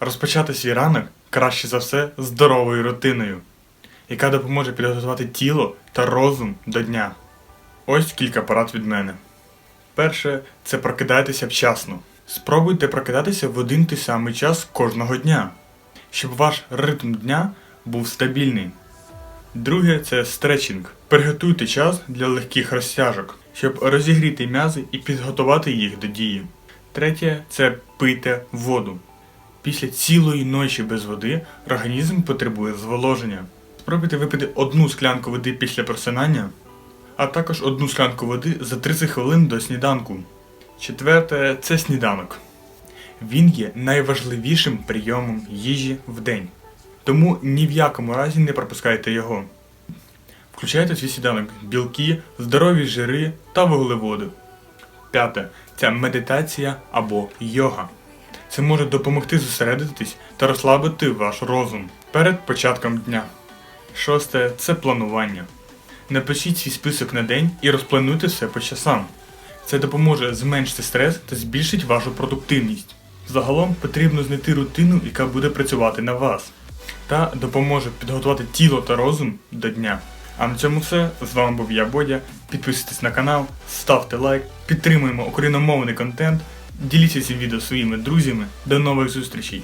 Розпочати свій ранок краще за все здоровою рутиною, яка допоможе підготувати тіло та розум до дня. Ось кілька порад від мене. Перше це прокидайтеся вчасно. Спробуйте прокидатися в один той самий час кожного дня, щоб ваш ритм дня був стабільний. Друге це стретчинг. Приготуйте час для легких розтяжок, щоб розігріти м'язи і підготувати їх до дії. Третє це пийте воду. Після цілої ночі без води організм потребує зволоження. Спробуйте випити одну склянку води після просинання, а також одну склянку води за 30 хвилин до сніданку. Четверте це сніданок. Він є найважливішим прийомом їжі в день. Тому ні в якому разі не пропускайте його. Включайте свій сніданок білки, здорові жири та вуглеводи. П'яте це медитація або йога. Це може допомогти зосередитись та розслабити ваш розум перед початком дня. Шосте це планування. Напишіть свій список на день і розплануйте все по часам. Це допоможе зменшити стрес та збільшить вашу продуктивність. Загалом потрібно знайти рутину, яка буде працювати на вас, та допоможе підготувати тіло та розум до дня. А на цьому все. З вами був я Бодя. Підписуйтесь на канал, ставте лайк, підтримуємо україномовний контент, діліться цим відео своїми друзями. До нових зустрічей!